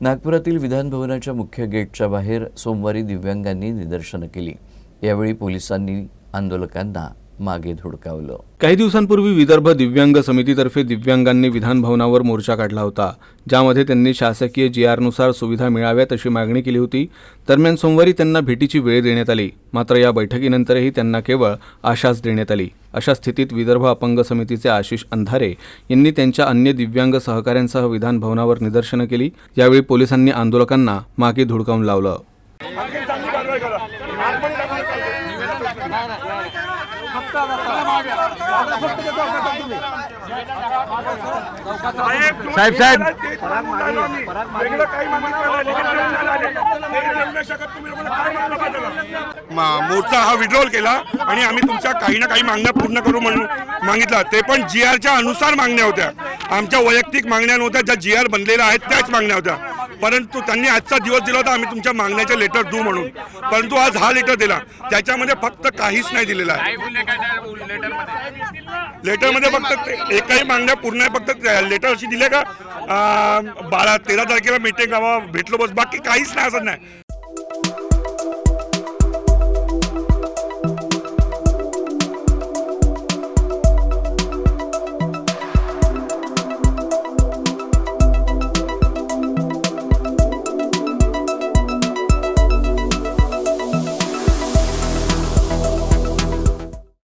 नागपुरातील विधानभवनाच्या मुख्य गेटच्या बाहेर सोमवारी दिव्यांगांनी निदर्शनं केली. यावेळी पोलिसांनी आंदोलकांना मागे धुडकावलं. काही दिवसांपूर्वी विदर्भ दिव्यांग समितीतर्फे दिव्यांगांनी विधानभवनावर मोर्चा काढला होता ज्यामध्ये त्यांनी शासकीय जी आरनुसार सुविधा मिळाव्यात अशी मागणी केली होती. दरम्यान सोमवारी त्यांना भेटीची वेळ देण्यात आली. मात्र या बैठकीनंतरही त्यांना केवळ आशाच देण्यात आली. अशा स्थितीत विदर्भ अपंग समितीचे आशिष अंधारे यांनी त्यांच्या अन्य दिव्यांग सहकाऱ्यांसह विधानभवनावर निदर्शनं केली. यावेळी पोलिसांनी आंदोलकांना मागे धुडकावून लावलं. साहेब साहेब. मोर्चा हा विड्रॉल केला आणि आम्ही तुमच्या काही ना काही मागण्या पूर्ण करू म्हणून मागितला. ते पण जी आरच्या अनुसार मागण्या होत्या. आमच्या वैयक्तिक मागण्या नव्हत्या ज्या जी आर बनलेल्या आहेत त्याच मागण्या होत्या. परंतु त्यांनी आजचा दिवस दिला होता आम्ही तुमच्या मागण्याचे लेटर देऊ म्हणून. परंतु आज हा लेटर दिला. त्याच्यामध्ये फक्त काहीच नाही दिलेलं आहे. लेटरमध्ये फक्त ते- एकही मागण्या पूर्ण आहे फक्त लेटर अशी दिले का बारा तेरा तारखेला मीटिंग भेटलो बस बाकी काहीच नाही असं नाही.